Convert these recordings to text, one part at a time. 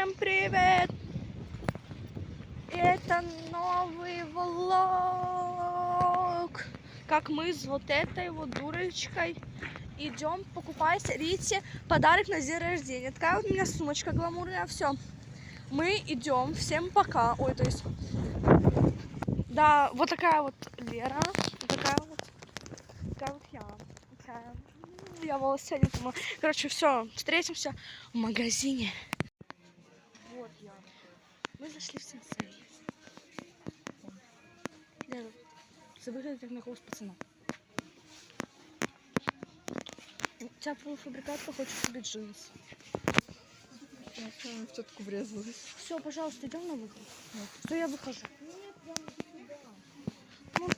Всем привет! Это новый влог. Как мы с вот этой вот дурочкой идем покупать Рите подарок на день рождения. Такая вот у меня сумочка гламурная. Все. Мы идем. Всем пока. Ой, то есть... Да, вот такая вот Лера. Вот такая вот. Такая вот я. Такая. Я волосы помыла. Короче, все. Встретимся в магазине. Я. Мы зашли в сенсей. Це виглядає як на когось пацана. Ця полуфабрикатка хоче собі джинс. В тетку врезалась. Все, пожалуйста, идем на выход. Что я выхожу? Ну,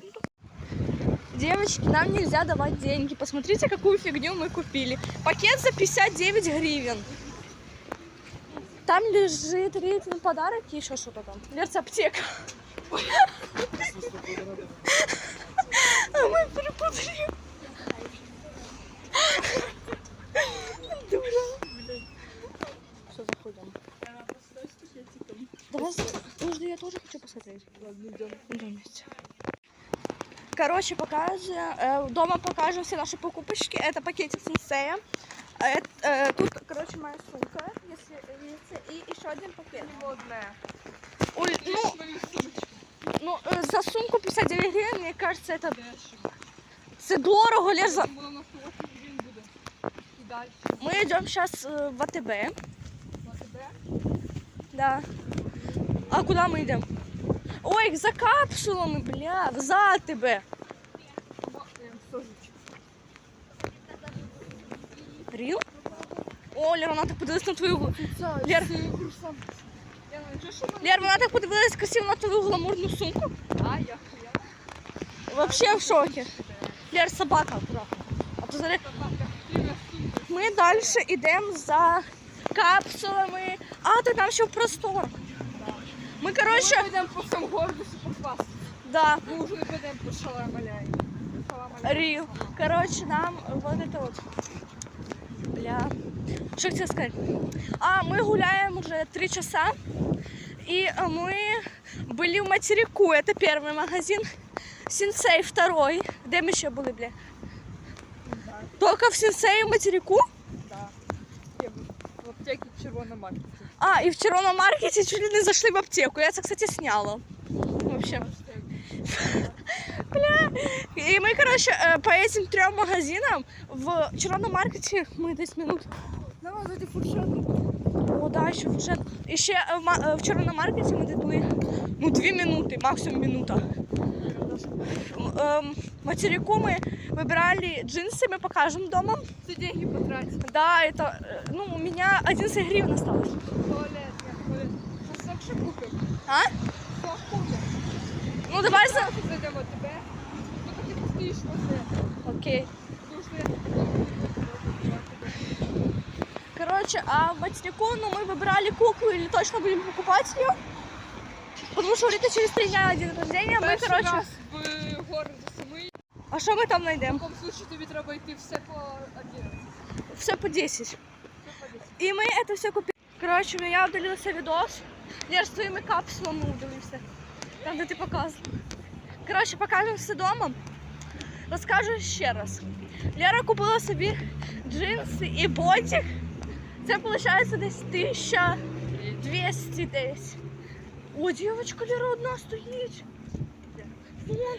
Девочки, нам нельзя давать деньги. Посмотрите, какую фигню мы купили. Пакет за 59 гривен. Там лежит Ритин подарок и еще что-то там. Лерца аптека. А мы перепутали. Дура. Все, заходим. Давай, подожди, я тоже хочу посмотреть. Ладно, идем. Идем вместе. Короче, покажем, э, дома покажем все наши покупочки. Это пакетик сенсея. Это, э, тут, короче, моя сумка, если видите, и еще один пакет. Ой, ну, ну э, за сумку 59 гривен, мне кажется, это, це дорого, Лер, за... Воно на 40 гривень буде. І далі. Мы идем сейчас в АТБ. Тебе? Да. А куда мы идем? Ой, за капсулами, бля, за АТБ. Ну. Рил? О, Лера, вона так подивилась на твою... Лер, Я не чую, що мене. Лер, вона так подивилась красиво на твою гламурну сумку. А, я хуя. Вообще в шоке. Лер, собака аккуратно. А то зараз... Собака. Привет, сумка. Ми далі йдемо за капсулами. А, то там ще в простор. Ми, коротше, Ми підемо по всьому городу попасти. да, Ми вже не підемо по шаламаляй. Рил. Короче, нам вот это вот. Бля. Что хотела сказать? А, мы гуляем уже три часа. И э, мы были в материку. Это первый магазин. Синсей второй. Где мы еще были, бля? Только в Синсей и в материку? Да. Я в аптеці червона маркеті. А, и в червоном маркете чуть ли не зашли в аптеку. Я это, кстати, сняла. В общем. Бля. И мы, короче, э, по этим трем магазинам в червоном маркете мы 10 минут. Давай за фуршетку. О, да, еще вже. І ще е, в, ма- е, в червоному маркеті ми були ну, дві минути, максимум минута. М, ем, материку мы выбирали джинсы, мы покажем дома. Це деньги потратить. Да, это, э, ну, у меня 11 гривен осталось. Туалет, нет, туалет. А сок ще купимо? А? Сок купимо. Ну, давай за... Зараз зайдемо до тебе. Ну, так ти стоїш оце. Окей. Тому що я Короче, а в материку, ну, мы выбирали куклу или точно будем покупать ее. Потому что у Риты через три дня день рождения. Мы, Перший короче, раз в городі самий. а что мы там В найдем? такому случае тобі треба йти все по 11. Все по 10. Все по 10. И мы это все купили. Короче, у меня удалился видос. Я с твоими капсулами удалився. Там, де ти показував. Короче, покажемо все дома. Розкажу ще раз. Лера купила собі джинси і ботик. Це виходить десь 1200 десь. О, дівчинка Лера одна стоїть. Вон,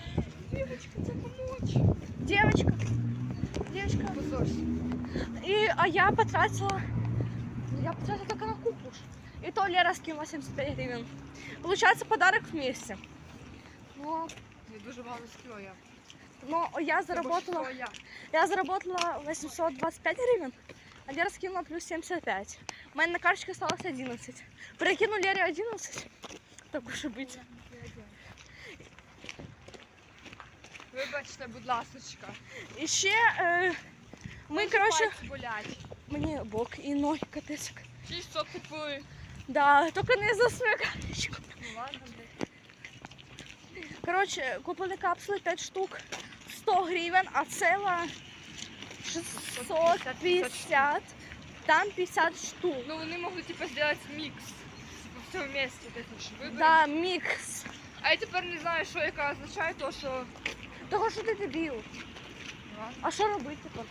Дівочка, це помочь. дівчинка. Дівчинка. Позорься. И, а я потратила, я потратила только на куклуш. И то Лера скинула 75 гривен. Получается подарок вместе. Но, Я дуже мало скіла я. но я заработала, я. я заработала 825 гривен, а Лера скинула плюс 75. У меня на карточке осталось 11. Прикину Лере 11. Так уж и быть. Вибачте, будь ласочка. І ще е, ми, коротше, Пальці болять. мені бок і ноги капець. Шість що купили. Да, тільки не за свою карточку. Ну ладно, блядь. Коротше, купили капсули 5 штук 100 гривень, а ціла 650. Там 50 штук. Ну, вони могли, типа, сделать микс. Типа, все вместе, вот это ж вибрати. Да, мікс. А я тепер не знаю, що яка означає то, що Того, що ти дебіл. Ладно, А що робити тепер?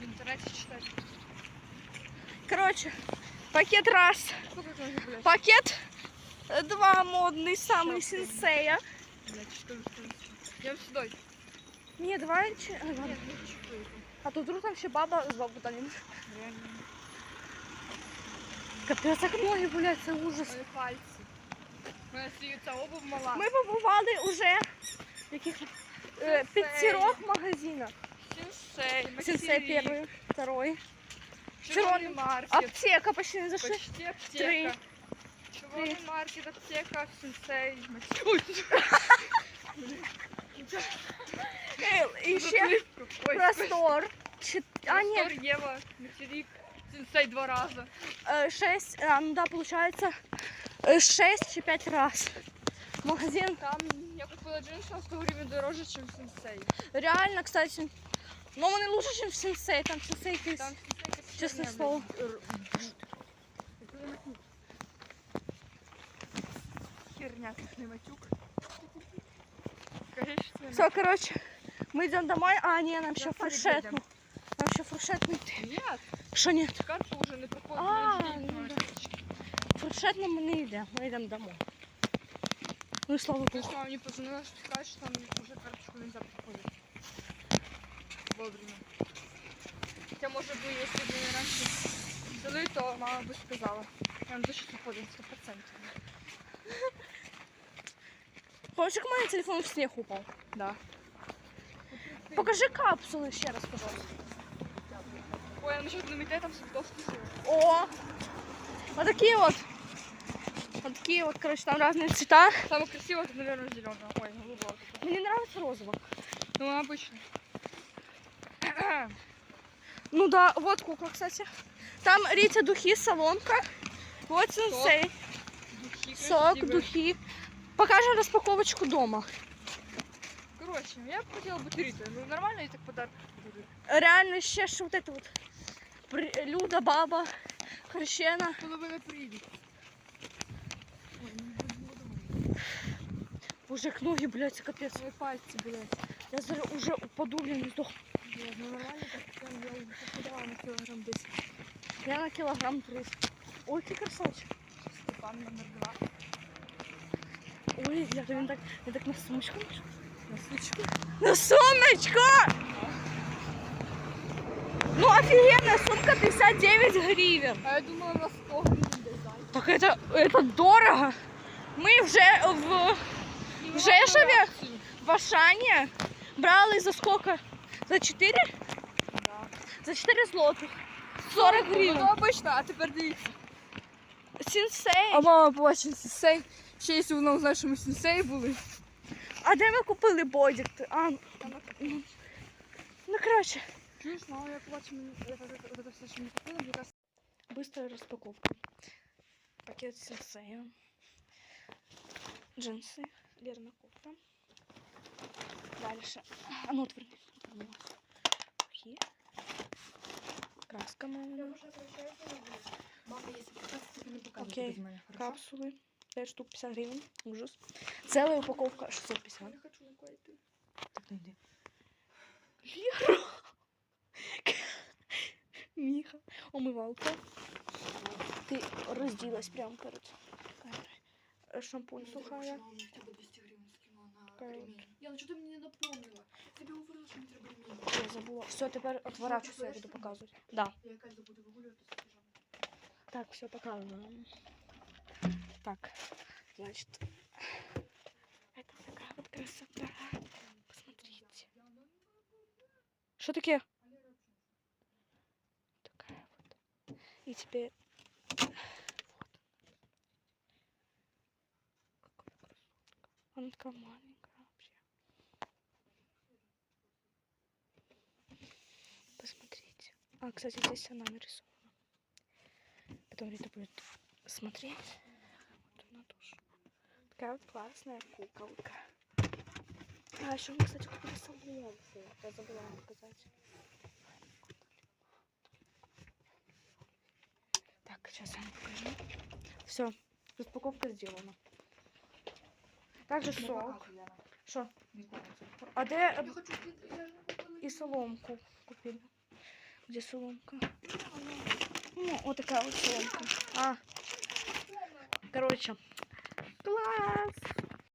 в інтернеті читати. Коротше, пакет раз. Сколько там вже, блядь? Пакет е, два модний, самий Що це? сенсея. Блядь, скажу, скажу. Я сюди. Ні, давай. чи- поїхати. А то вдруг там ще баба з бабутанем. Реально. Капець, як ноги, блядь, це ужас. Але пальці. У мене стаються обув мала. Ми побували уже в яких е, Сенсей. п'ятірох магазинах. Сенсей, Сенсей материк, перший, второй. маркет. Аптека почти не зашли. Почти аптека. Три. Червоний маркет, аптека, сенсей, материк. Ой, Е, І ще Ой, простор. Чи- А, ні, Простор, Єва, материк, сенсей два рази. е, шесть, а, ну да, получается, е, шесть чи п'ять раз. Магазин. Там я купила джинсы на 100 гривен дороже, чем сенсей. Реально, кстати, ну вони лучше, ніж в сенсей. Там сенсей якийсь. Там сенсей как Честное херня, слово. Херня, как не матюк. Конечно. Все, короче, ми йдемо домой. А, ні, нам ще Да, фуршетну. йдемо. Нам ще фуршетну йти. Нет, Що ні? карту уже не проходит. А, подожди, ну да. девочки. Фуршетну ми не йдемо, ми йдемо домой. Ну і слава То есть Богу. мама мне позвонила, что сказать, что там уже карточку нельзя проходить. Вовремя. Хотя, может быть, если бы не раньше взяли, то мама бы сказала. Прям до сейчас уходим, 100%. Помниш, як у мене телефон в сніг упав? Да. Покажи капсули ще раз, пожалуйста. Ой, а насчет цветов спасибо. О! Вот такие вот. Вот такие вот, короче, там разные цвета. Самое красивое, это, наверное, зеленое. Ой, голубое. Мне нравится розовый. Ну, обычно. Ну да, вот кукла, кстати. Там Ритя духи, соломка. Вот сенсей. Духи Сок, красивые. духи. Покажем распаковочку дома. Короче, я бы хотела Рита. Ну, нормально, и так подарок будет. Реально ще вот это вот. При- Люда, баба, хрещена. Половина. Ой, не Боже, як ноги, блядь, капец. Мои пальцы, блядь. Я зараз уже упаду, блин, не. Блядь, ну нормально так прям я на килограмм 10. Я на килограмм 30. Ой, який красавчик. Степан номер два. Ой, я він так, він так на сумочку. На сучку. На сумочку! Ну офигенная сумка 59 гривен. А я думала на 100 гривен дизайн. Так это, это дорого. Мы вже в, в Жешове, в Ашані брали за сколько? За 4? Да. За 4 злотих. 40 Ну, гривень. то обично, а тепер дивіться. Сінсей. А мама побачила сенсей. Ще якщо вона узнає, що ми сенсей були. А де ми купили бодік? А, ну, ну коротше. Чуєш, мама, я побачила, от це все, що ми купили, мені кажется, Быстрая распаковка. Пакет сенсея. Джинсы. Лерна кофта. Дальше. А ну отверни. отверни. Духи. Краска мамина. Мама, якщо показати, то не показуй Окей. без мене, хорошо? Капсулы. 5 штук 50 гривен. Ужас. Целая упаковка 650. Я не хочу наклеїти. Так не йди. Лера. Міха. Умивалка. Ти розділась прямо перед камерою. Е, Шампунь сухая. Мама, я тебе 200 гривень скинула на Такая вот. ремінь. Яна, що ти мені не напомнила? Я тобі говорила, що мені треба ремінь. Я забула. Все, тепер отворачуйся, я буду показувати. Да. Я якась забуду вигулювати з піжами. Так, все показано. Так, значит, это такая вот красота. Посмотрите. Что такое? Такая вот. И теперь. Она такая маленькая вообще. Посмотрите. А, кстати, здесь она нарисована. Потом Рита будет смотреть. Такая вот классная куколка. А, еще мы, кстати, купили соломку. Я забыла вам показать. сейчас я вам покажу. Все, распаковка сделана. Также сок. Что? А же и соломку купили? Где соломка? Ну, вот такая вот соломка. А, короче, glass.